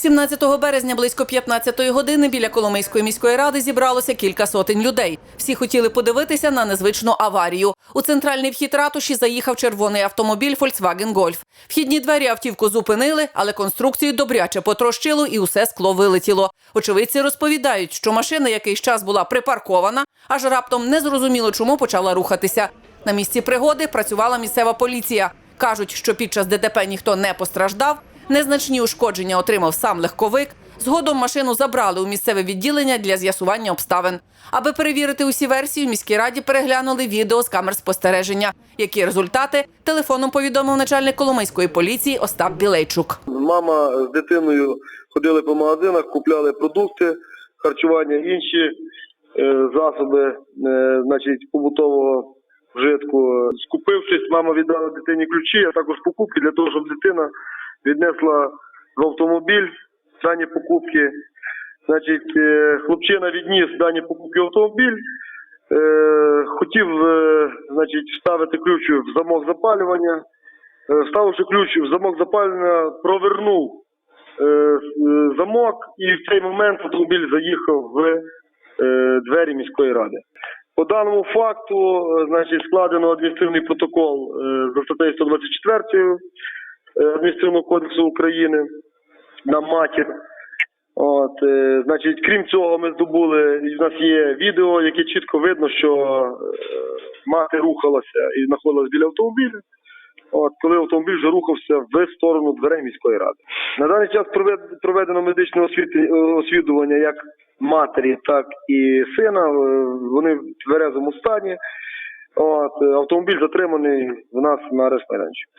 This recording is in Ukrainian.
17 березня близько 15 години біля Коломийської міської ради зібралося кілька сотень людей. Всі хотіли подивитися на незвичну аварію. У центральний вхід ратуші заїхав червоний автомобіль Volkswagen Golf. Вхідні двері автівку зупинили, але конструкцію добряче потрощило і усе скло вилетіло. Очевидці розповідають, що машина якийсь час була припаркована, аж раптом незрозуміло чому почала рухатися. На місці пригоди працювала місцева поліція. Кажуть, що під час ДТП ніхто не постраждав. Незначні ушкодження отримав сам легковик. Згодом машину забрали у місцеве відділення для з'ясування обставин. Аби перевірити усі версії, в міській раді переглянули відео з камер спостереження. Які результати телефоном повідомив начальник Коломийської поліції Остап Білейчук. Мама з дитиною ходили по магазинах, купляли продукти, харчування, інші е, засоби, е, значить, побутового вжитку. Скупившись, мама віддала дитині ключі, а також покупки для того, щоб дитина віднесла в автомобіль дані покупки. Значить, е, хлопчина відніс дані покупки в автомобіль. Е, хотів е, значить, вставити ключ в замок запалювання. Вставивши ключ в замок запалення, провернув замок і в цей момент автомобіль заїхав в двері міської ради. По даному факту, значить, складено адміністративний протокол за статтею 124 е, Адміністративного кодексу України на матір. От, е, значить, крім цього, ми здобули, в нас є відео, яке чітко видно, що е, мати рухалася і знаходилась біля автомобіля. От, коли автомобіль вже рухався в сторону дверей міської ради. На даний час проведено медичне е, освідування як матері, так і сина. Е, Вони в тверезому стані. От, е, автомобіль затриманий в нас на арешт майданчику.